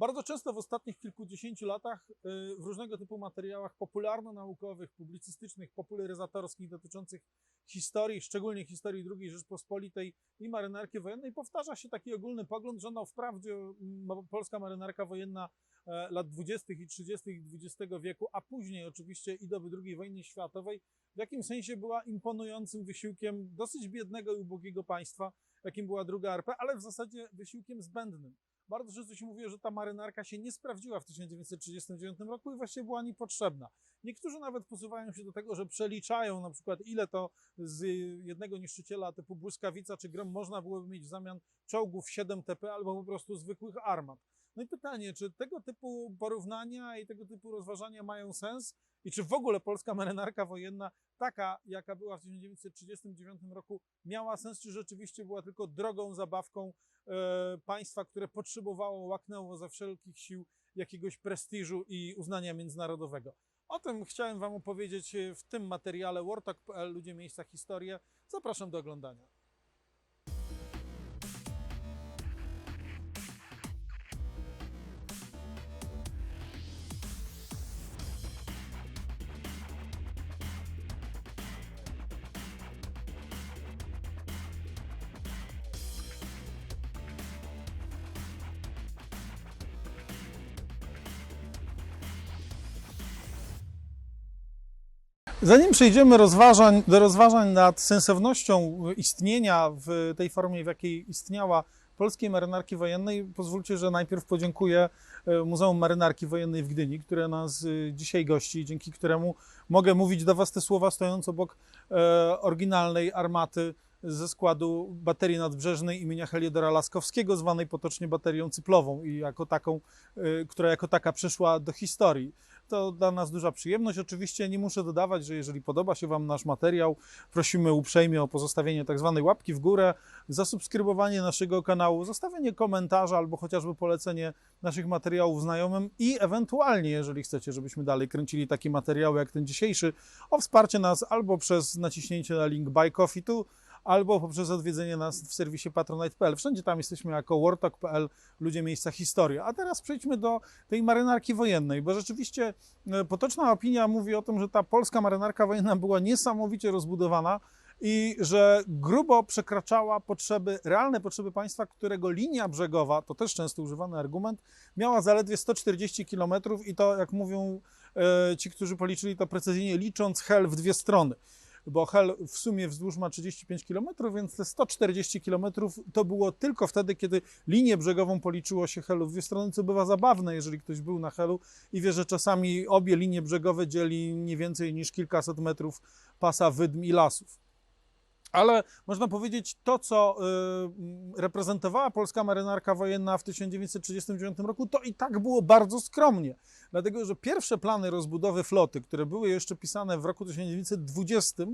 Bardzo często w ostatnich kilkudziesięciu latach y, w różnego typu materiałach popularno-naukowych, publicystycznych, popularyzatorskich dotyczących historii, szczególnie historii II Rzeczpospolitej i marynarki wojennej, powtarza się taki ogólny pogląd, że no wprawdzie mm, polska marynarka wojenna e, lat 20. i 30. XX wieku, a później oczywiście i doby II wojny światowej, w jakimś sensie była imponującym wysiłkiem dosyć biednego i ubogiego państwa, jakim była druga RP, ale w zasadzie wysiłkiem zbędnym. Bardzo często się mówi, że ta marynarka się nie sprawdziła w 1939 roku i właściwie była niepotrzebna. Niektórzy nawet posuwają się do tego, że przeliczają na przykład ile to z jednego niszczyciela typu błyskawica czy grom można byłoby mieć w zamian czołgów 7 TP albo po prostu zwykłych armat. No i pytanie, czy tego typu porównania i tego typu rozważania mają sens? I czy w ogóle polska marynarka wojenna, taka jaka była w 1939 roku, miała sens, czy rzeczywiście była tylko drogą zabawką e, państwa, które potrzebowało, łaknęło ze wszelkich sił jakiegoś prestiżu i uznania międzynarodowego? O tym chciałem Wam opowiedzieć w tym materiale wartalk.pl Ludzie, Miejsca, Historie. Zapraszam do oglądania. Zanim przejdziemy rozważań, do rozważań nad sensownością istnienia w tej formie, w jakiej istniała polskiej marynarki wojennej, pozwólcie, że najpierw podziękuję e, Muzeum Marynarki Wojennej w Gdyni, które nas e, dzisiaj gości, dzięki któremu mogę mówić do Was te słowa stojąc obok e, oryginalnej armaty ze składu baterii nadbrzeżnej imienia Heliodora Laskowskiego, zwanej potocznie baterią cyplową i jako taką, która jako taka przeszła do historii to dla nas duża przyjemność. Oczywiście nie muszę dodawać, że jeżeli podoba się Wam nasz materiał, prosimy uprzejmie o pozostawienie tak zwanej łapki w górę, zasubskrybowanie naszego kanału, zostawienie komentarza albo chociażby polecenie naszych materiałów znajomym i ewentualnie, jeżeli chcecie, żebyśmy dalej kręcili takie materiały jak ten dzisiejszy, o wsparcie nas albo przez naciśnięcie na link Buy Coffee tu, albo poprzez odwiedzenie nas w serwisie patronite.pl. Wszędzie tam jesteśmy jako wartalk.pl, ludzie miejsca historia. A teraz przejdźmy do tej marynarki wojennej, bo rzeczywiście e, potoczna opinia mówi o tym, że ta polska marynarka wojenna była niesamowicie rozbudowana i że grubo przekraczała potrzeby, realne potrzeby państwa, którego linia brzegowa, to też często używany argument, miała zaledwie 140 km i to, jak mówią e, ci, którzy policzyli to precyzyjnie, licząc hel w dwie strony bo Hel w sumie wzdłuż ma 35 km, więc te 140 km to było tylko wtedy, kiedy linię brzegową policzyło się Helu w dwie strony, co bywa zabawne, jeżeli ktoś był na Helu i wie, że czasami obie linie brzegowe dzieli nie więcej niż kilkaset metrów pasa wydm i lasów. Ale można powiedzieć, to co y, reprezentowała polska marynarka wojenna w 1939 roku, to i tak było bardzo skromnie. Dlatego że pierwsze plany rozbudowy floty, które były jeszcze pisane w roku 1920,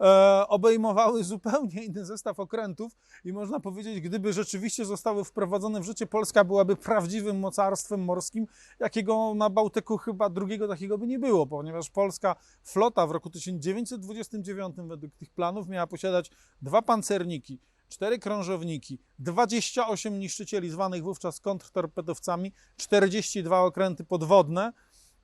e, obejmowały zupełnie inny zestaw okrętów i można powiedzieć, gdyby rzeczywiście zostały wprowadzone w życie, Polska byłaby prawdziwym mocarstwem morskim, jakiego na Bałtyku chyba drugiego takiego by nie było, ponieważ polska flota w roku 1929 według tych planów miała posiadać dwa pancerniki, cztery krążowniki, 28 niszczycieli zwanych wówczas kontrtorpedowcami, 42 okręty podwodne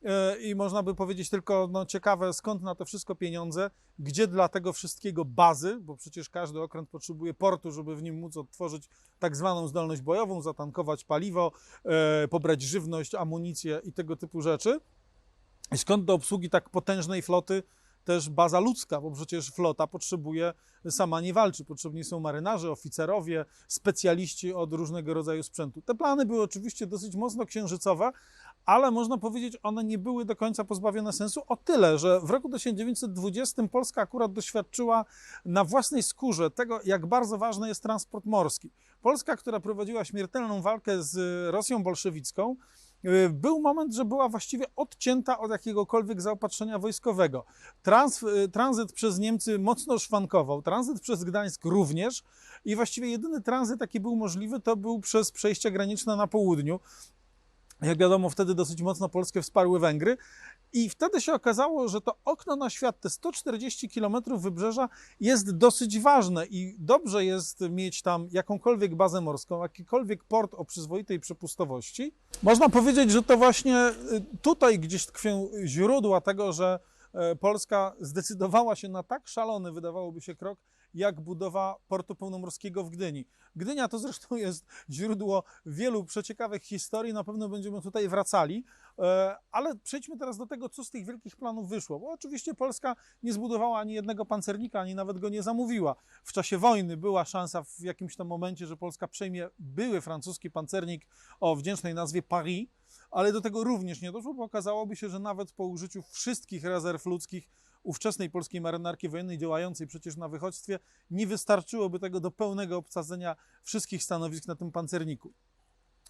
e, i można by powiedzieć tylko, no ciekawe, skąd na to wszystko pieniądze, gdzie dla tego wszystkiego bazy, bo przecież każdy okręt potrzebuje portu, żeby w nim móc odtworzyć tak zwaną zdolność bojową, zatankować paliwo, e, pobrać żywność, amunicję i tego typu rzeczy. Skąd do obsługi tak potężnej floty też baza ludzka, bo przecież flota potrzebuje, sama nie walczy, potrzebni są marynarze, oficerowie, specjaliści od różnego rodzaju sprzętu. Te plany były oczywiście dosyć mocno księżycowe, ale można powiedzieć, one nie były do końca pozbawione sensu o tyle, że w roku 1920 Polska akurat doświadczyła na własnej skórze tego, jak bardzo ważny jest transport morski. Polska, która prowadziła śmiertelną walkę z Rosją bolszewicką, był moment, że była właściwie odcięta od jakiegokolwiek zaopatrzenia wojskowego. Trans, y, tranzyt przez Niemcy mocno szwankował, tranzyt przez Gdańsk również i właściwie jedyny tranzyt, jaki był możliwy, to był przez przejścia graniczne na południu. Jak wiadomo, wtedy dosyć mocno Polskę wsparły Węgry. I wtedy się okazało, że to okno na świat, te 140 km wybrzeża jest dosyć ważne i dobrze jest mieć tam jakąkolwiek bazę morską, jakikolwiek port o przyzwoitej przepustowości. Można powiedzieć, że to właśnie y, tutaj gdzieś tkwią źródła tego, że e, Polska zdecydowała się na tak szalony, wydawałoby się, krok, jak budowa portu pełnomorskiego w Gdyni. Gdynia to zresztą jest źródło wielu przeciekawych historii, na pewno będziemy tutaj wracali, e, ale przejdźmy teraz do tego, co z tych wielkich planów wyszło, bo oczywiście Polska nie zbudowała ani jednego pancernika, ani nawet go nie zamówiła. W czasie wojny była szansa w jakimś tam momencie, że Polska przejmie były francuski pancernik o wdzięcznej nazwie Paris, ale do tego również nie doszło, bo okazałoby się, że nawet po użyciu wszystkich rezerw ludzkich ówczesnej polskiej marynarki wojennej działającej przecież na wychodźstwie, nie wystarczyłoby tego do pełnego obsadzenia wszystkich stanowisk na tym pancerniku.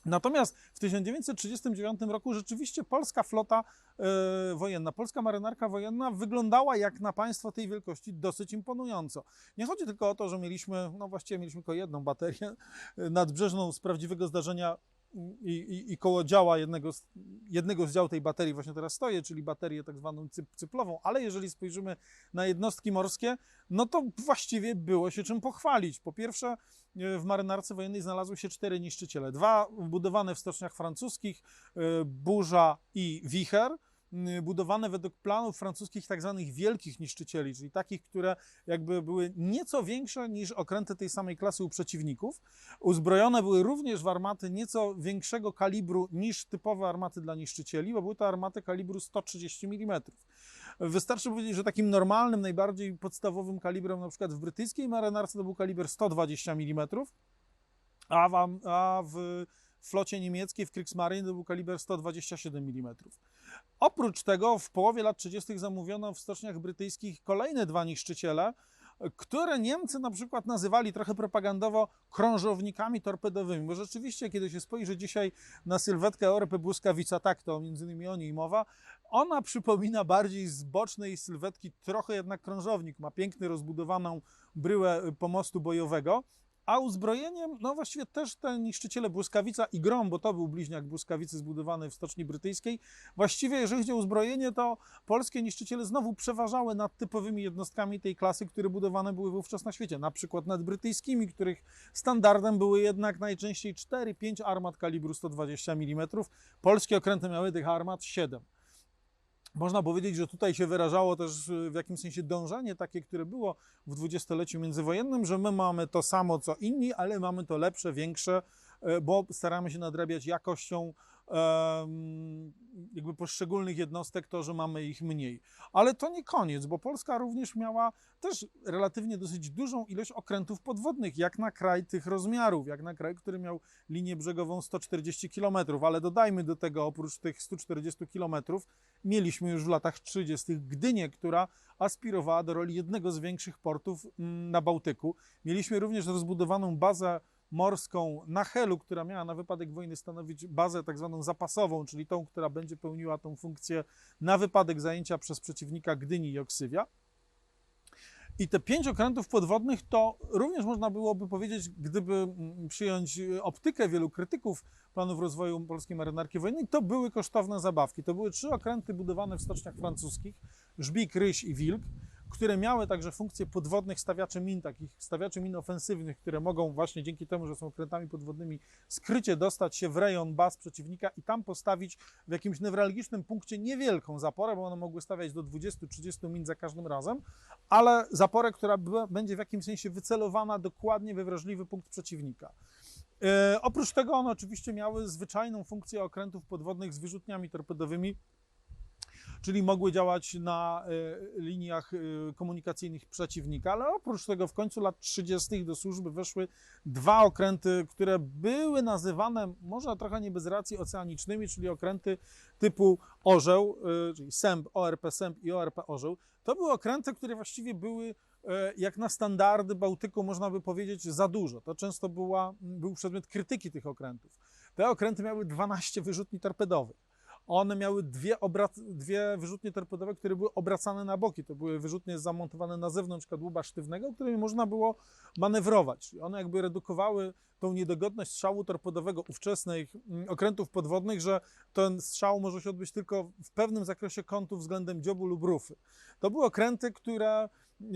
Natomiast w 1939 roku rzeczywiście polska flota e, wojenna, polska marynarka wojenna wyglądała jak na państwo tej wielkości dosyć imponująco. Nie chodzi tylko o to, że mieliśmy, no właściwie mieliśmy tylko jedną baterię e, nadbrzeżną z prawdziwego zdarzenia i, i, i koło działa jednego z, jednego z dział tej baterii właśnie teraz stoję, czyli baterię tak zwaną cyp, cyplową, ale jeżeli spojrzymy na jednostki morskie, no to właściwie było się czym pochwalić. Po pierwsze, e, w marynarce wojennej znalazły się cztery niszczyciele. Dwa budowane w stoczniach francuskich, e, Burza i Wicher, budowane według planów francuskich tak zwanych wielkich niszczycieli, czyli takich, które jakby były nieco większe niż okręty tej samej klasy u przeciwników. Uzbrojone były również w armaty nieco większego kalibru niż typowe armaty dla niszczycieli, bo były to armaty kalibru 130 mm. Wystarczy powiedzieć, że takim normalnym, najbardziej podstawowym kalibrem na przykład w brytyjskiej marynarce to był kaliber 120 mm, a w, a w flocie niemieckiej w Kriegsmarine to był kaliber 127 mm. Oprócz tego w połowie lat 30. zamówiono w stoczniach brytyjskich kolejne dwa niszczyciele, które Niemcy na przykład nazywali trochę propagandowo krążownikami torpedowymi, bo rzeczywiście, kiedy się spojrzy dzisiaj na sylwetkę Europy Błyskawica, tak, to między innymi o niej mowa, ona przypomina bardziej z bocznej sylwetki trochę jednak krążownik, ma piękny, rozbudowaną bryłę pomostu bojowego, a uzbrojeniem, no właściwie też te niszczyciele Błyskawica i Grom, bo to był bliźniak Błyskawicy zbudowany w Stoczni Brytyjskiej. Właściwie, jeżeli chodzi o uzbrojenie, to polskie niszczyciele znowu przeważały nad typowymi jednostkami tej klasy, które budowane były wówczas na świecie. Na przykład nad brytyjskimi, których standardem były jednak najczęściej 4-5 armat kalibru 120 mm. Polskie okręty miały tych armat 7. Można powiedzieć, że tutaj się wyrażało też y, w jakimś sensie dążenie takie, które było w dwudziestoleciu międzywojennym, że my mamy to samo co inni, ale mamy to lepsze, większe, bo staramy się nadrabiać jakością jakby poszczególnych jednostek to, że mamy ich mniej. Ale to nie koniec, bo Polska również miała też relatywnie dosyć dużą ilość okrętów podwodnych, jak na kraj tych rozmiarów, jak na kraj, który miał linię brzegową 140 km, ale dodajmy do tego oprócz tych 140 km mieliśmy już w latach 30. Gdynię, która aspirowała do roli jednego z większych portów mm, na Bałtyku. Mieliśmy również rozbudowaną bazę morską na Helu, która miała na wypadek wojny stanowić bazę tak zwaną zapasową, czyli tą, która będzie pełniła tą funkcję na wypadek zajęcia przez przeciwnika Gdyni i Oksywia. I te pięć okrętów podwodnych to również można byłoby powiedzieć, gdyby mm, przyjąć optykę wielu krytyków planów rozwoju polskiej marynarki wojennej, to były kosztowne zabawki. To były trzy okręty budowane w stoczniach francuskich, Żbik, Ryś i Wilk, które miały także funkcję podwodnych stawiaczy min, takich stawiaczy min ofensywnych, które mogą właśnie dzięki temu, że są okrętami podwodnymi, skrycie dostać się w rejon baz przeciwnika i tam postawić w jakimś newralgicznym punkcie niewielką zaporę, bo one mogły stawiać do 20-30 min za każdym razem, ale zaporę, która będzie w jakimś sensie wycelowana dokładnie we wrażliwy punkt przeciwnika. E, oprócz tego one oczywiście miały zwyczajną funkcję okrętów podwodnych z wyrzutniami torpedowymi, czyli mogły działać na e, liniach e, komunikacyjnych przeciwnika, ale oprócz tego w końcu lat 30. do służby weszły dwa okręty, które były nazywane, może trochę nie bez racji, oceanicznymi, czyli okręty typu Orzeł, e, czyli SEMP, ORP SEMP i ORP Orzeł. To były okręty, które właściwie były jak na standardy Bałtyku, można by powiedzieć, za dużo. To często była, był przedmiot krytyki tych okrętów. Te okręty miały 12 wyrzutni torpedowych One miały dwie, dwie wyrzutnie torpedowe, które były obracane na boki. To były wyrzutnie zamontowane na zewnątrz kadłuba sztywnego, którymi można było manewrować. Czyli one jakby redukowały tą niedogodność strzału torpedowego ówczesnych mm, okrętów podwodnych, że ten strzał może się odbyć tylko w pewnym zakresie kątu względem dziobu lub rufy. To były okręty, które yy,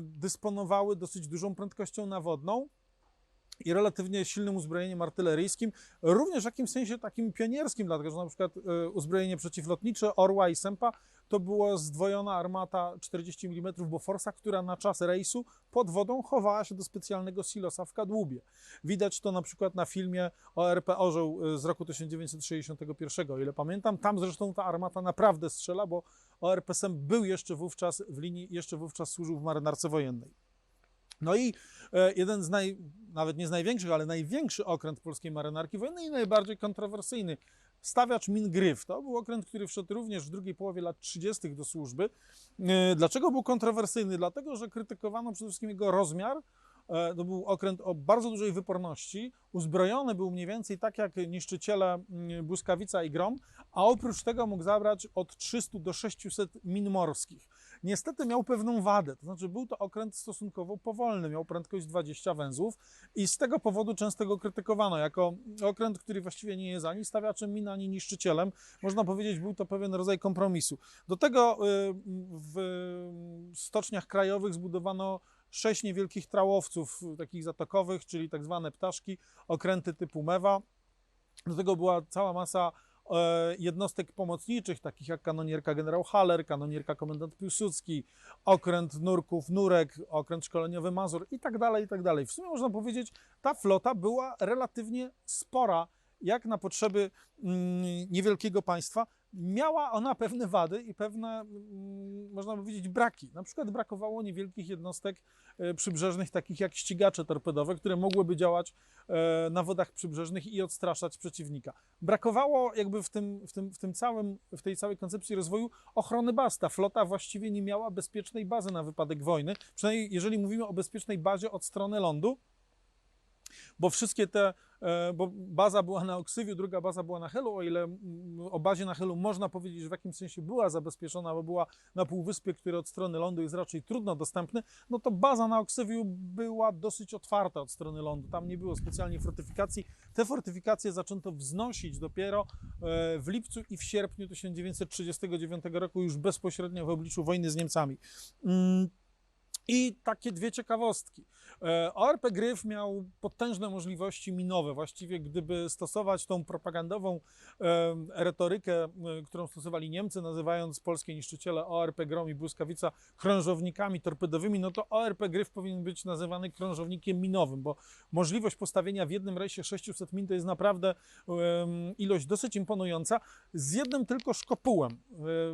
dysponowały dosyć dużą prędkością nawodną i relatywnie silnym uzbrojeniem artyleryjskim, również w jakimś sensie takim pionierskim, dlatego że na przykład e, uzbrojenie przeciwlotnicze Orła i Sempa to była zdwojona armata 40 mm Boforsa, która na czas rejsu pod wodą chowała się do specjalnego silosa w kadłubie. Widać to na przykład na filmie ORP Orzeł e, z roku 1961, o ile pamiętam. Tam zresztą ta armata naprawdę strzela, bo ORP Semp był jeszcze wówczas w linii, jeszcze wówczas służył w marynarce wojennej. No i e, jeden z naj, nawet nie z największych, ale największy okręt polskiej marynarki wojennej i najbardziej kontrowersyjny. Stawiacz min Gryf. To był okręt, który wszedł również w drugiej połowie lat 30. do służby. E, Dlaczego był kontrowersyjny? Dlatego, że krytykowano przede wszystkim jego rozmiar. E, To był okręt o bardzo dużej wyporności. Uzbrojony był mniej więcej tak jak niszczyciele Błyskawica i Grom, a oprócz tego mógł zabrać od 300 do 600 min morskich. Niestety miał pewną wadę, to znaczy był to okręt stosunkowo powolny, miał prędkość 20 węzłów i z tego powodu często go krytykowano jako okręt, który właściwie nie jest ani stawiaczem min, ani niszczycielem. Można powiedzieć, był to pewien rodzaj kompromisu. Do tego y, w stoczniach krajowych zbudowano sześć niewielkich trałowców, takich zatokowych, czyli tak zwane ptaszki, okręty typu mewa. Do tego była cała masa jednostek pomocniczych, takich jak kanonierka generał Haller, kanonierka komendant Piłsudski, okręt nurków Nurek, okręt szkoleniowy Mazur i tak dalej, i tak dalej. W sumie można powiedzieć, ta flota była relatywnie spora, jak na potrzeby mm, niewielkiego państwa. Miała ona pewne wady i pewne, mm, można powiedzieć, braki. Na przykład brakowało niewielkich jednostek e, przybrzeżnych, takich jak ścigacze torpedowe, które mogłyby działać e, na wodach przybrzeżnych i odstraszać przeciwnika. Brakowało jakby w tym, w tym, w tym całym, w tej całej koncepcji rozwoju ochrony baz. Ta flota właściwie nie miała bezpiecznej bazy na wypadek wojny, przynajmniej jeżeli mówimy o bezpiecznej bazie od strony lądu, bo wszystkie te, e, bo baza była na Oksywiu, druga baza była na Helu, o ile mm, o bazie na Helu można powiedzieć, że w jakimś sensie była zabezpieczona, bo była na półwyspie, które od strony lądu jest raczej trudno dostępny, no to baza na Oksywiu była dosyć otwarta od strony lądu, tam nie było specjalnie fortyfikacji. Te fortyfikacje zaczęto wznosić dopiero e, w lipcu i w sierpniu 1939 roku, już bezpośrednio w obliczu wojny z Niemcami. I takie dwie ciekawostki. E, ORP Gryf miał potężne możliwości minowe. Właściwie, gdyby stosować tą propagandową e, retorykę, e, którą stosowali Niemcy, nazywając polskie niszczyciele ORP Grom i Błyskawica krążownikami torpedowymi, no to ORP Gryf powinien być nazywany krążownikiem minowym, bo możliwość postawienia w jednym rejsie 600 min to jest naprawdę ilość dosyć imponująca, z jednym tylko szkopułem. E,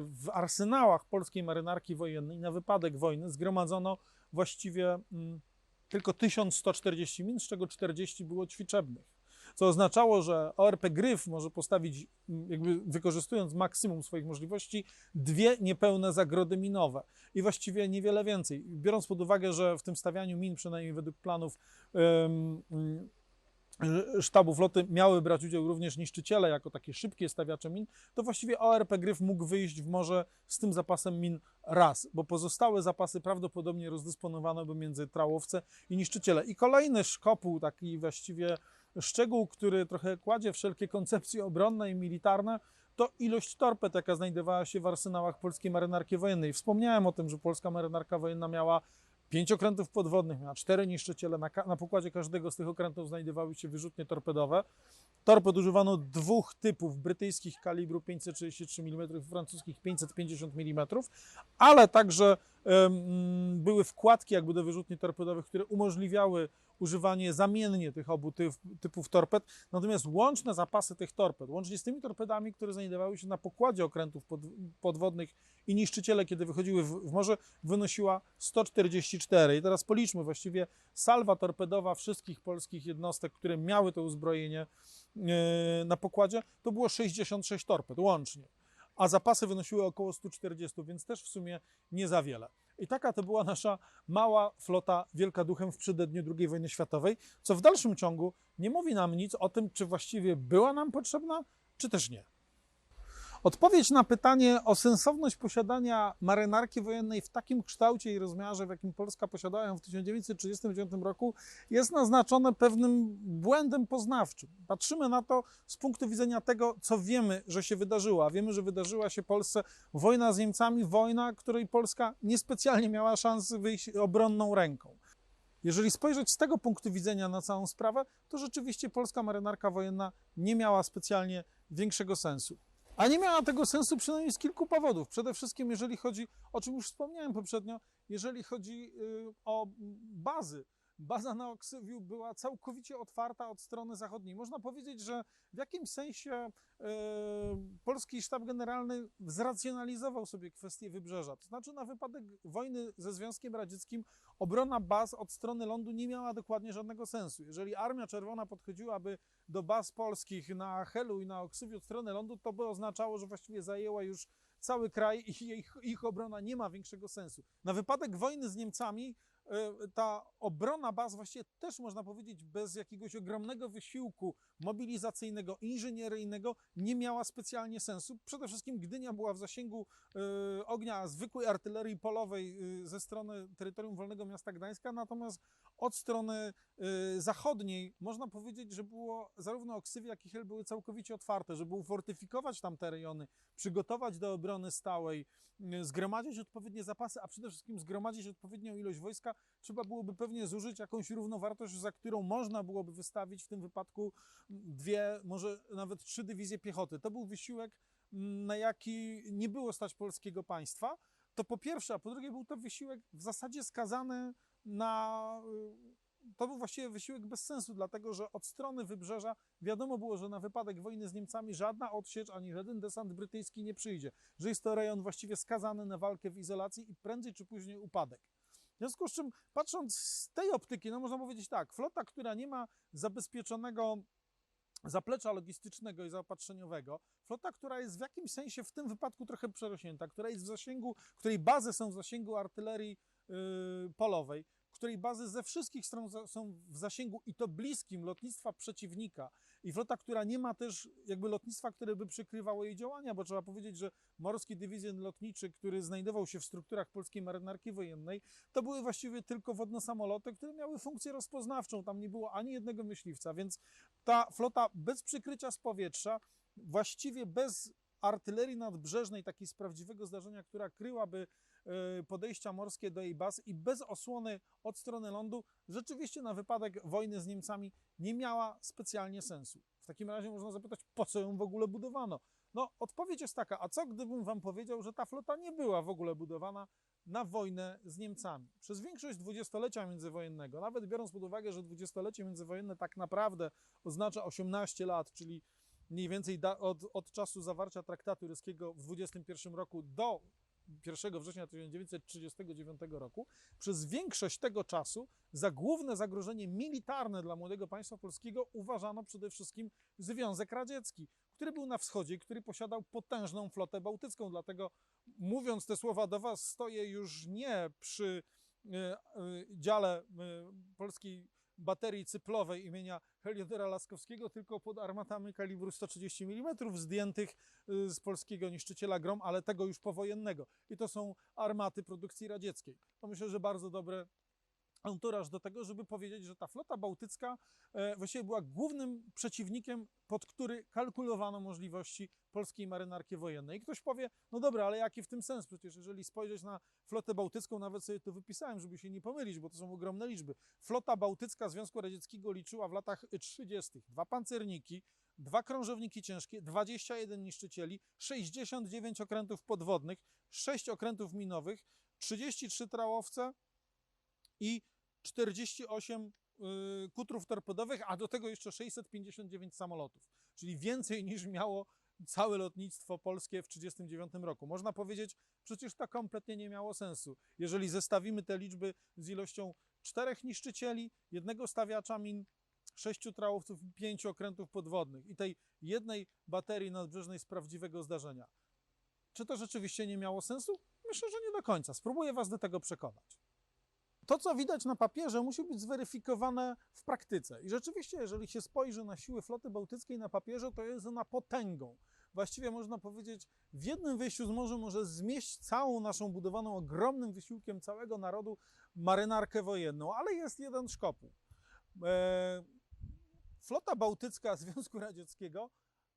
W arsenałach polskiej marynarki wojennej na wypadek wojny zgromadzono właściwie mm, tylko 1140 min, z czego 40 było ćwiczebnych. Co oznaczało, że ORP Gryf może postawić, mm, jakby wykorzystując maksimum swoich możliwości, dwie niepełne zagrody minowe i właściwie niewiele więcej. Biorąc pod uwagę, że w tym stawianiu min, przynajmniej według planów mm, sztabu floty miały brać udział również niszczyciele jako takie szybkie stawiacze min, to właściwie ORP Gryf mógł wyjść w morze z tym zapasem min raz, bo pozostałe zapasy prawdopodobnie rozdysponowano by między trałowce i niszczyciele. I kolejny szkopuł, taki właściwie szczegół, który trochę kładzie wszelkie koncepcje obronne i militarne, to ilość torped, jaka znajdowała się w arsenałach polskiej marynarki wojennej. Wspomniałem o tym, że polska marynarka wojenna miała pięć okrętów podwodnych, miała cztery niszczyciele. Na, na pokładzie każdego z tych okrętów znajdowały się wyrzutnie torpedowe. Torped używano dwóch typów, brytyjskich kalibru 533 mm francuskich 550 mm, ale także em, były wkładki jakby do wyrzutni torpedowych, które umożliwiały używanie zamiennie tych obu typ, typów torped, natomiast łączne zapasy tych torped, łącznie z tymi torpedami, które znajdowały się na pokładzie okrętów pod, podwodnych i niszczyciele, kiedy wychodziły w, w morze, wynosiła 144. I teraz policzmy właściwie salwa torpedowa wszystkich polskich jednostek, które miały to uzbrojenie e, na pokładzie, to było 66 torped łącznie a zapasy wynosiły około 140, więc też w sumie nie za wiele. I taka to była nasza mała flota wielka duchem w przededniu II wojny światowej, co w dalszym ciągu nie mówi nam nic o tym, czy właściwie była nam potrzebna, czy też nie. Odpowiedź na pytanie o sensowność posiadania marynarki wojennej w takim kształcie i rozmiarze, w jakim Polska posiadała ją w 1939 roku, jest naznaczone pewnym błędem poznawczym. Patrzymy na to z punktu widzenia tego, co wiemy, że się wydarzyło. Wiemy, że wydarzyła się Polsce wojna z Niemcami, wojna, której Polska niespecjalnie miała szans wyjść obronną ręką. Jeżeli spojrzeć z tego punktu widzenia na całą sprawę, to rzeczywiście polska marynarka wojenna nie miała specjalnie większego sensu. A nie miała tego sensu przynajmniej z kilku powodów. Przede wszystkim, jeżeli chodzi, o czym już wspomniałem poprzednio, jeżeli chodzi y, o bazy. Baza na Oksywiu była całkowicie otwarta od strony zachodniej. Można powiedzieć, że w jakimś sensie y, polski sztab generalny zracjonalizował sobie kwestię wybrzeża. To znaczy, na wypadek wojny ze Związkiem Radzieckim obrona baz od strony lądu nie miała dokładnie żadnego sensu. Jeżeli Armia Czerwona podchodziłaby do baz polskich na Helu i na Oksywiu od strony lądu, to by oznaczało, że właściwie zajęła już cały kraj i ich, ich obrona nie ma większego sensu. Na wypadek wojny z Niemcami e, ta obrona baz właściwie też można powiedzieć bez jakiegoś ogromnego wysiłku mobilizacyjnego, inżynieryjnego nie miała specjalnie sensu. Przede wszystkim Gdynia była w zasięgu e, ognia zwykłej artylerii polowej e, ze strony terytorium Wolnego Miasta Gdańska, natomiast od strony zachodniej można powiedzieć, że było zarówno Oksywie, jak i Hel były całkowicie otwarte, żeby ufortyfikować tam te rejony, przygotować do obrony stałej, zgromadzić odpowiednie zapasy, a przede wszystkim zgromadzić odpowiednią ilość wojska, trzeba byłoby pewnie zużyć jakąś równowartość, za którą można byłoby wystawić w tym wypadku dwie, może nawet trzy dywizje piechoty. To był wysiłek, na jaki nie było stać polskiego państwa. To po pierwsze, a po drugie był to wysiłek w zasadzie skazany na to był właściwie wysiłek bez sensu, dlatego że od strony wybrzeża wiadomo było, że na wypadek wojny z Niemcami żadna odsiecz ani żaden desant brytyjski nie przyjdzie, że jest to rejon właściwie skazany na walkę w izolacji i prędzej czy później upadek. W związku z czym, patrząc z tej optyki, no można powiedzieć tak, flota, która nie ma zabezpieczonego zaplecza logistycznego i zaopatrzeniowego, flota, która jest w jakimś sensie w tym wypadku trochę przerośnięta, która jest w zasięgu, której bazy są w zasięgu artylerii polowej, której bazy ze wszystkich stron są w zasięgu i to bliskim lotnictwa przeciwnika. I flota, która nie ma też jakby lotnictwa, które by przykrywało jej działania, bo trzeba powiedzieć, że Morski Dywizjon Lotniczy, który znajdował się w strukturach polskiej marynarki wojennej, to były właściwie tylko wodno-samoloty, które miały funkcję rozpoznawczą, tam nie było ani jednego myśliwca, więc ta flota bez przykrycia z powietrza, właściwie bez artylerii nadbrzeżnej, takiej z prawdziwego zdarzenia, która kryłaby Y, podejścia morskie do jej baz i bez osłony od strony lądu rzeczywiście na wypadek wojny z Niemcami nie miała specjalnie sensu. W takim razie można zapytać, po co ją w ogóle budowano? No, odpowiedź jest taka, a co gdybym wam powiedział, że ta flota nie była w ogóle budowana na wojnę z Niemcami? Przez większość dwudziestolecia międzywojennego, nawet biorąc pod uwagę, że dwudziestolecie międzywojenne tak naprawdę oznacza 18 lat, czyli mniej więcej od, od czasu zawarcia traktatu ryskiego w 21 roku do 1 września 1939 roku, przez większość tego czasu za główne zagrożenie militarne dla młodego państwa polskiego uważano przede wszystkim Związek Radziecki, który był na wschodzie, który posiadał potężną flotę bałtycką. Dlatego mówiąc te słowa do Was, stoję już nie przy e, e, dziale e, polskiej baterii cyplowej imienia Heliodora Laskowskiego, tylko pod armatami kalibru 130 mm, zdjętych y, z polskiego niszczyciela Grom, ale tego już powojennego. I to są armaty produkcji radzieckiej. To myślę, że bardzo dobre anturaż do tego, żeby powiedzieć, że ta flota bałtycka e, właściwie była głównym przeciwnikiem, pod który kalkulowano możliwości polskiej marynarki wojennej. I ktoś powie, no dobra, ale jaki w tym sens? Przecież jeżeli spojrzeć na flotę bałtycką, nawet sobie to wypisałem, żeby się nie pomylić, bo to są ogromne liczby. Flota bałtycka Związku Radzieckiego liczyła w latach 30. dwa pancerniki, dwa krążowniki ciężkie, 21 niszczycieli, 69 okrętów podwodnych, 6 okrętów minowych, 33 trałowce, i 48 y, kutrów torpedowych, a do tego jeszcze 659 samolotów, czyli więcej niż miało całe lotnictwo polskie w 1939 roku. Można powiedzieć, przecież to kompletnie nie miało sensu. Jeżeli zestawimy te liczby z ilością czterech niszczycieli, jednego stawiacza min, sześciu trałowców i pięciu okrętów podwodnych i tej jednej baterii nadbrzeżnej z prawdziwego zdarzenia. Czy to rzeczywiście nie miało sensu? Myślę, że nie do końca. Spróbuję Was do tego przekonać to, co widać na papierze, musi być zweryfikowane w praktyce. I rzeczywiście, jeżeli się spojrzy na siły floty bałtyckiej na papierze, to jest ona potęgą. właściwie można powiedzieć, w jednym wyjściu z morza może zmieść całą naszą budowaną ogromnym wysiłkiem całego narodu marynarkę wojenną, ale jest jeden szkopuł. E, flota bałtycka Związku Radzieckiego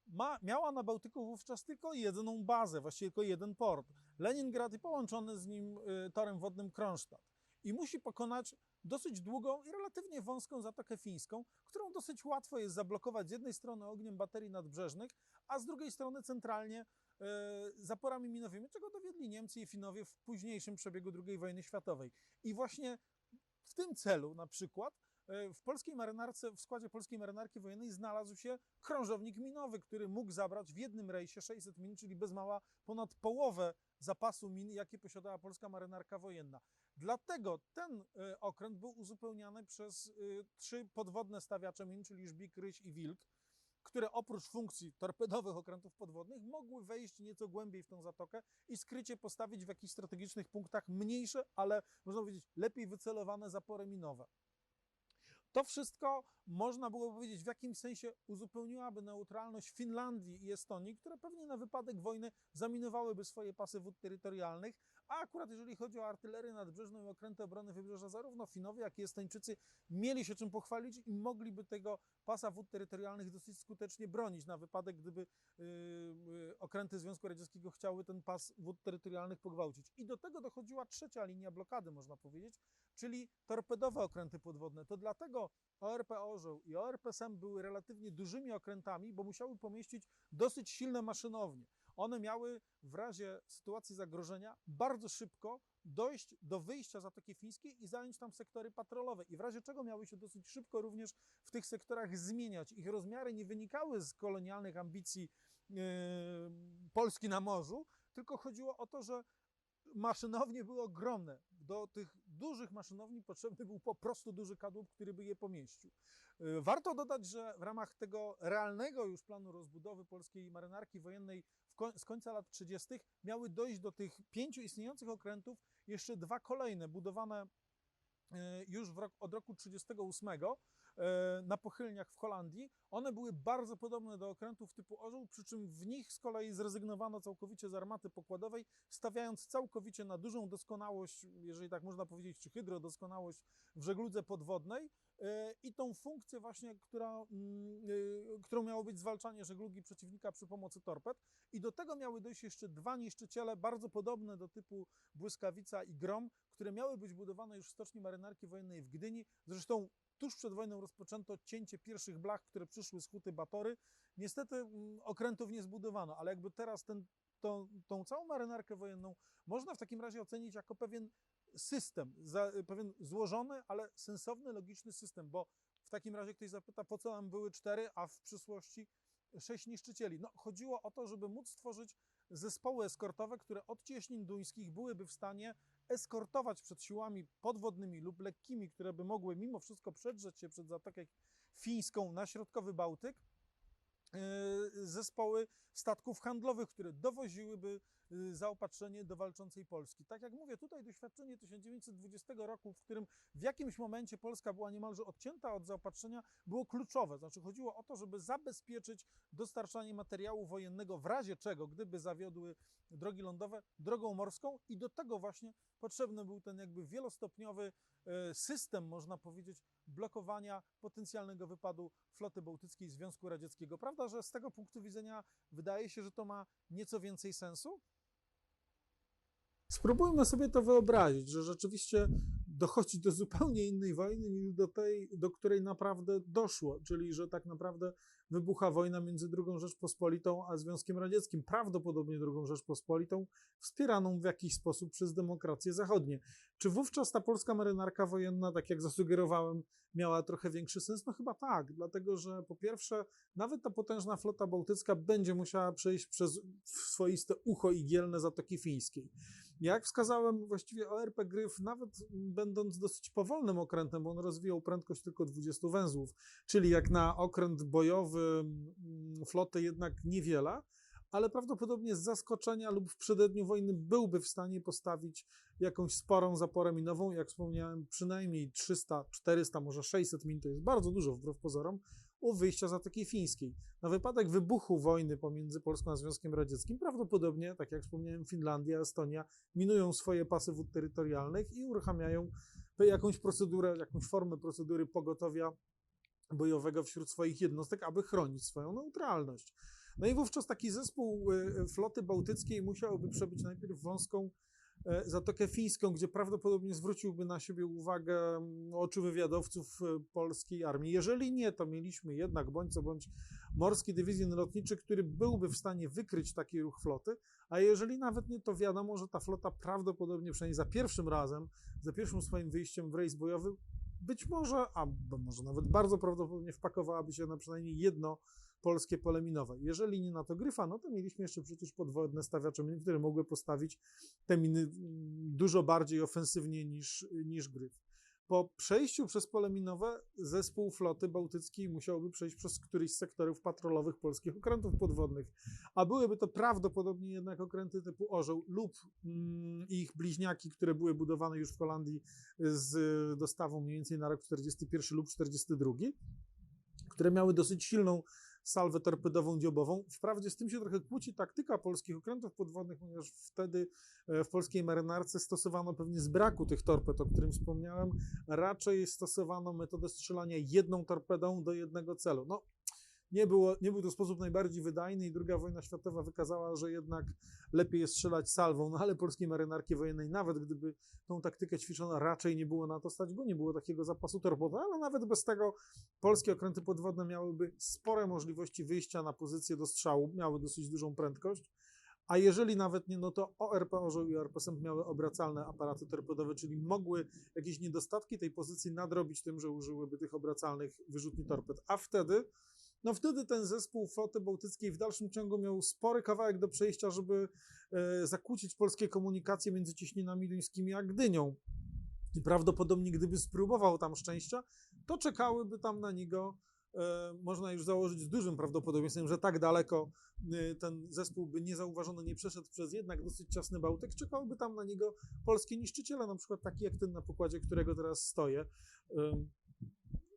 ma, miała na Bałtyku wówczas tylko jedną bazę, właściwie tylko jeden port. Leningrad i połączony z nim y, torem wodnym Kronstadt. I musi pokonać dosyć długą i relatywnie wąską Zatokę Fińską, którą dosyć łatwo jest zablokować z jednej strony ogniem baterii nadbrzeżnych, a z drugiej strony centralnie y, zaporami minowymi, czego dowiedli Niemcy i Finowie w późniejszym przebiegu II wojny światowej. I właśnie w tym celu na przykład w polskiej marynarce, w składzie polskiej marynarki wojennej znalazł się krążownik minowy, który mógł zabrać w jednym rejsie 600 min, czyli bez mała ponad połowę zapasu min, jakie posiadała polska marynarka wojenna. Dlatego ten e, okręt był uzupełniany przez e, trzy podwodne stawiacze min, czyli Żbik, Ryś i Wilk, które oprócz funkcji torpedowych okrętów podwodnych mogły wejść nieco głębiej w tą zatokę i skrycie postawić w jakichś strategicznych punktach mniejsze, ale można powiedzieć lepiej wycelowane zapory minowe. To wszystko można było powiedzieć w jakimś sensie uzupełniłaby neutralność Finlandii i Estonii, które pewnie na wypadek wojny zaminowałyby swoje pasy wód terytorialnych, a akurat jeżeli chodzi o artylerię nadbrzeżną i okręty obrony wybrzeża, zarówno Finowie, jak i Estończycy mieli się czym pochwalić i mogliby tego pasa wód terytorialnych dosyć skutecznie bronić na wypadek, gdyby yy, okręty Związku Radzieckiego chciały ten pas wód terytorialnych pogwałcić. I do tego dochodziła trzecia linia blokady, można powiedzieć, czyli torpedowe okręty podwodne. To dlatego ORP Orzeł i ORP SEM były relatywnie dużymi okrętami, bo musiały pomieścić dosyć silne maszynownie. One miały w razie sytuacji zagrożenia bardzo szybko dojść do wyjścia Zatoki Fińskiej i zająć tam sektory patrolowe. I w razie czego miały się dosyć szybko również w tych sektorach zmieniać. Ich rozmiary nie wynikały z kolonialnych ambicji yy, Polski na morzu, tylko chodziło o to, że maszynownie były ogromne. Do tych dużych maszynowni potrzebny był po prostu duży kadłub, który by je pomieścił. Y, warto dodać, że w ramach tego realnego już planu rozbudowy polskiej marynarki wojennej z końca lat 30. miały dojść do tych pięciu istniejących okrętów jeszcze dwa kolejne, budowane y, już rok, od roku 1938 E, na pochylniach w Holandii, one były bardzo podobne do okrętów typu orzeł, przy czym w nich z kolei zrezygnowano całkowicie z armaty pokładowej, stawiając całkowicie na dużą doskonałość, jeżeli tak można powiedzieć, czy hydrodoskonałość w żegludze podwodnej e, i tą funkcję właśnie, która, mm, e, którą miało być zwalczanie żeglugi przeciwnika przy pomocy torped i do tego miały dojść jeszcze dwa niszczyciele bardzo podobne do typu Błyskawica i Grom, które miały być budowane już w stoczni marynarki wojennej w Gdyni. Zresztą tuż przed wojną rozpoczęto cięcie pierwszych blach, które przyszły z huty Batory. Niestety mm, okrętów nie zbudowano, ale jakby teraz ten, tą, całą marynarkę wojenną można w takim razie ocenić jako pewien system, za, pewien złożony, ale sensowny, logiczny system, bo w takim razie ktoś zapyta, po co nam były cztery, a w przyszłości sześć niszczycieli. No, chodziło o to, żeby móc stworzyć zespoły eskortowe, które od cieśnin duńskich byłyby w stanie eskortować przed siłami podwodnymi lub lekkimi, które by mogły mimo wszystko przedrzeć się przed Zatokę Fińską na środkowy Bałtyk, zespoły statków handlowych, które dowoziłyby Y, zaopatrzenie do walczącej Polski. Tak jak mówię, tutaj doświadczenie 1920 roku, w którym w jakimś momencie Polska była niemalże odcięta od zaopatrzenia, było kluczowe. Znaczy chodziło o to, żeby zabezpieczyć dostarczanie materiału wojennego w razie czego, gdyby zawiodły drogi lądowe, drogą morską i do tego właśnie potrzebny był ten jakby wielostopniowy y, system, można powiedzieć, blokowania potencjalnego wypadu floty bałtyckiej Związku Radzieckiego. Prawda, że z tego punktu widzenia wydaje się, że to ma nieco więcej sensu? Spróbujmy sobie to wyobrazić, że rzeczywiście dochodzi do zupełnie innej wojny niż do tej, do której naprawdę doszło, czyli że tak naprawdę wybucha wojna między II Rzeczpospolitą a Związkiem Radzieckim, prawdopodobnie II Rzeczpospolitą, wspieraną w jakiś sposób przez demokracje zachodnie. Czy wówczas ta polska marynarka wojenna, tak jak zasugerowałem, miała trochę większy sens? No chyba tak, dlatego że po pierwsze, nawet ta potężna flota bałtycka będzie musiała przejść przez swoiste ucho igielne Zatoki Fińskiej. Jak wskazałem, właściwie ORP Gryf, nawet będąc dosyć powolnym okrętem, bo on rozwijał prędkość tylko 20 węzłów, czyli jak na okręt bojowy mm, floty jednak niewiele, ale prawdopodobnie z zaskoczenia lub w przededniu wojny byłby w stanie postawić jakąś sporą zaporę minową. Jak wspomniałem, przynajmniej 300, 400, może 600 min to jest bardzo dużo wbrew pozorom. U wyjścia Zatoki Fińskiej. Na wypadek wybuchu wojny pomiędzy Polską a Związkiem Radzieckim prawdopodobnie, tak jak wspomniałem, Finlandia, Estonia minują swoje pasy wód terytorialnych i uruchamiają jakąś procedurę, jakąś formę procedury pogotowia bojowego wśród swoich jednostek, aby chronić swoją neutralność. No i wówczas taki zespół y, floty bałtyckiej musiałby przebyć najpierw wąską Zatokę Fińską, gdzie prawdopodobnie zwróciłby na siebie uwagę mm, oczu wywiadowców e, polskiej armii. Jeżeli nie, to mieliśmy jednak bądź co bądź morski dywizjon lotniczy, który byłby w stanie wykryć taki ruch floty, a jeżeli nawet nie, to wiadomo, że ta flota prawdopodobnie przynajmniej za pierwszym razem, za pierwszym swoim wyjściem w rejs bojowy, być może, a może nawet bardzo prawdopodobnie wpakowałaby się na przynajmniej jedno polskie pole minowe. Jeżeli nie na to gryfa, no to mieliśmy jeszcze przecież podwodne stawiacze min, które mogły postawić te miny mm, dużo bardziej ofensywnie niż, niż gryf. Po przejściu przez pole minowe zespół floty bałtyckiej musiałby przejść przez któryś z sektorów patrolowych polskich okrętów podwodnych, a byłyby to prawdopodobnie jednak okręty typu Orzeł lub mm, ich bliźniaki, które były budowane już w Holandii z dostawą mniej więcej na rok 41 lub 42, które miały dosyć silną salwę torpedową dziobową. Wprawdzie z tym się trochę kłóci taktyka polskich okrętów podwodnych, ponieważ wtedy e, w polskiej marynarce stosowano pewnie z braku tych torped, o którym wspomniałem, raczej stosowano metodę strzelania jedną torpedą do jednego celu. No, nie, było, nie był to sposób najbardziej wydajny i II wojna światowa wykazała, że jednak lepiej jest strzelać salwą, no ale polskiej marynarki wojennej, nawet gdyby tą taktykę ćwiczono, raczej nie było na to stać, bo nie było takiego zapasu torpeda, ale nawet bez tego polskie okręty podwodne miałyby spore możliwości wyjścia na pozycję do strzału, miały dosyć dużą prędkość, a jeżeli nawet nie, no to ORP Orzeł i ORP Sęp miały obracalne aparaty torpedowe, czyli mogły jakieś niedostatki tej pozycji nadrobić tym, że użyłyby tych obracalnych wyrzutni torped. A wtedy no wtedy ten zespół floty bałtyckiej w dalszym ciągu miał spory kawałek do przejścia, żeby e, zakłócić polskie komunikacje między cieśninami duńskimi a Gdynią. I prawdopodobnie gdyby spróbował tam szczęścia, to czekałyby tam na niego, e, można już założyć z dużym prawdopodobieństwem, że tak daleko e, ten zespół by niezauważony nie przeszedł przez jednak dosyć ciasny Bałtyk, czekałyby tam na niego polskie niszczyciele, na przykład taki jak ten na pokładzie, którego teraz stoję.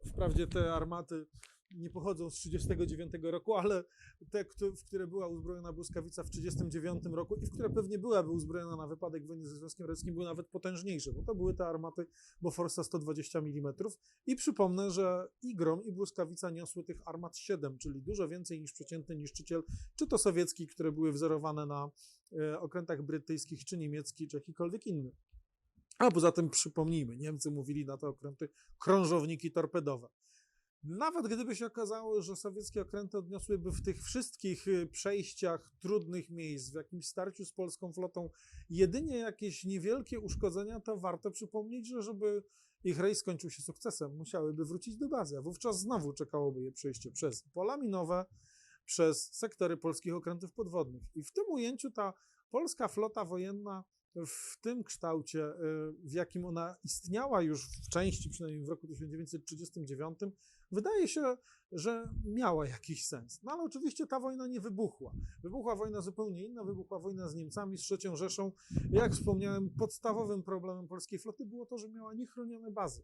Wprawdzie te armaty nie pochodzą z 1939 roku, ale te, w które była uzbrojona błyskawica w 1939 roku i w które pewnie byłaby uzbrojona na wypadek wojny ze Związkiem Radzieckim, były nawet potężniejsze, bo to były te armaty Boforsa 120 mm. I przypomnę, że i Grom, i błyskawica niosły tych armat 7, czyli dużo więcej niż przeciętny niszczyciel, czy to sowiecki, które były wzorowane na e, okrętach brytyjskich, czy niemieckich, czy jakikolwiek inny. A poza tym przypomnijmy, Niemcy mówili na te okręty krążowniki torpedowe. Nawet gdyby się okazało, że sowieckie okręty odniosłyby w tych wszystkich y, przejściach trudnych miejsc, w jakimś starciu z polską flotą, jedynie jakieś niewielkie uszkodzenia, to warto przypomnieć, że żeby ich rejs skończył się sukcesem, musiałyby wrócić do bazy, a wówczas znowu czekałoby je przejście przez pola minowe, przez sektory polskich okrętów podwodnych. I w tym ujęciu ta polska flota wojenna w tym kształcie, y, w jakim ona istniała już w części, przynajmniej w roku 1939, wydaje się, że miała jakiś sens. No ale oczywiście ta wojna nie wybuchła. Wybuchła wojna zupełnie inna, wybuchła wojna z Niemcami, z III Rzeszą. Jak wspomniałem, podstawowym problemem polskiej floty było to, że miała niechronione bazy.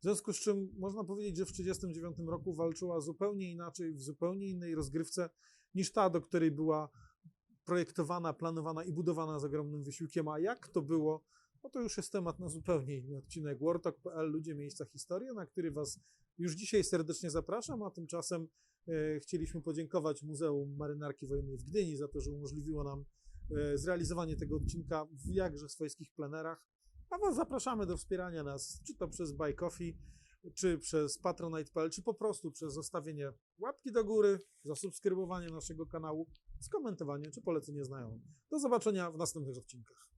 W związku z czym można powiedzieć, że w 1939 roku walczyła zupełnie inaczej, w zupełnie innej rozgrywce niż ta, do której była projektowana, planowana i budowana z ogromnym wysiłkiem. A jak to było, no to już jest temat na zupełnie inny odcinek. Wartalk.pl, ludzie, miejsca, historia, na który Was już dzisiaj serdecznie zapraszam, a tymczasem e, chcieliśmy podziękować Muzeum Marynarki Wojennej w Gdyni za to, że umożliwiło nam e, zrealizowanie tego odcinka w jakże swojskich plenerach. A Was zapraszamy do wspierania nas, czy to przez Buy Coffee, czy przez patronite.pl, czy po prostu przez zostawienie łapki do góry, zasubskrybowanie naszego kanału, skomentowanie czy polecenie znajomym. Do zobaczenia w następnych odcinkach.